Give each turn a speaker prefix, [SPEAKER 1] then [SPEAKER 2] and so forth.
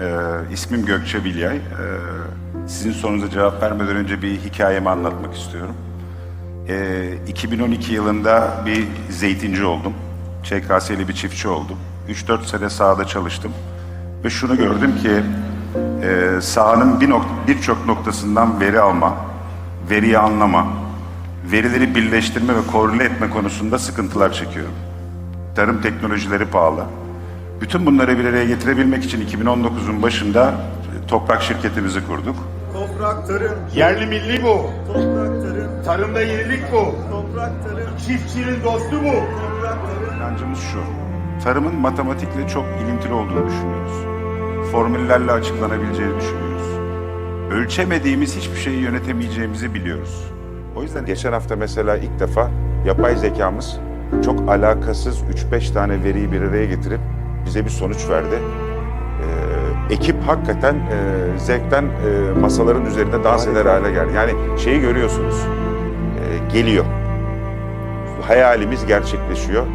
[SPEAKER 1] Ee, ismim Gökçe Bilyay. Ee, sizin sorunuza cevap vermeden önce bir hikayemi anlatmak istiyorum. Ee, 2012 yılında bir zeytinci oldum. ÇKS'li bir çiftçi oldum. 3-4 sene sahada çalıştım. Ve şunu gördüm ki e, sahanın bir nok- birçok noktasından veri alma, veriyi anlama, verileri birleştirme ve koordine etme konusunda sıkıntılar çekiyorum. Tarım teknolojileri pahalı. Bütün bunları bir araya getirebilmek için 2019'un başında toprak şirketimizi kurduk.
[SPEAKER 2] Toprak tarım,
[SPEAKER 3] Yerli milli bu.
[SPEAKER 2] toprak tarım,
[SPEAKER 3] Tarımda yenilik bu.
[SPEAKER 2] toprak tarım,
[SPEAKER 3] Çiftçinin dostu bu.
[SPEAKER 2] toprak tarım.
[SPEAKER 1] İnancımız şu, tarımın matematikle çok ilintili olduğunu düşünüyoruz. Formüllerle açıklanabileceğini düşünüyoruz. Ölçemediğimiz hiçbir şeyi yönetemeyeceğimizi biliyoruz. O yüzden
[SPEAKER 4] Geçen hafta mesela ilk defa yapay zekamız çok alakasız 3-5 tane veriyi bir araya getirip bize bir sonuç verdi. Ee, ekip hakikaten e, zevkten e, masaların üzerinde dans eder hale geldi. Yani şeyi görüyorsunuz, e, geliyor. Hayalimiz gerçekleşiyor.